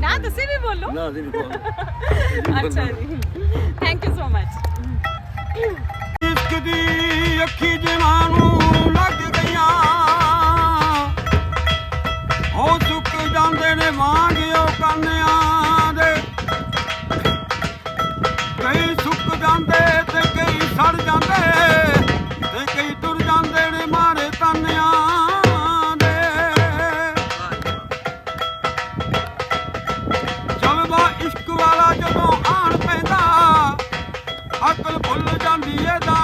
ਨਾ ਤੁਸੀਂ ਵੀ ਬੋਲੋ। ਨਾ ਅਸੀਂ ਵੀ ਬੋਲੋ। ਅੱਛਾ ਜੀ। ਥੈਂਕ ਯੂ ਸੋ ਮਚ ਇਸ਼ਕ ਦੀ ਅੱਖੀ ਜਵਾਂ ਨੂੰ ਲੱਗ দাঁড়িয়ে দাঁড়িয়ে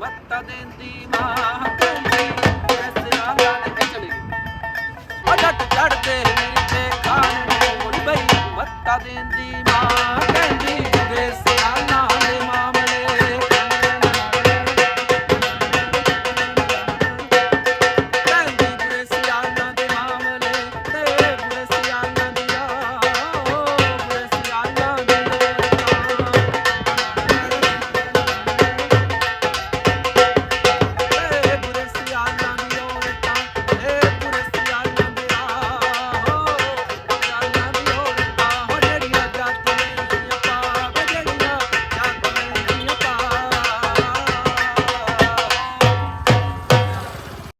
ಒತ್ತದೆಂದಿ ಮಾ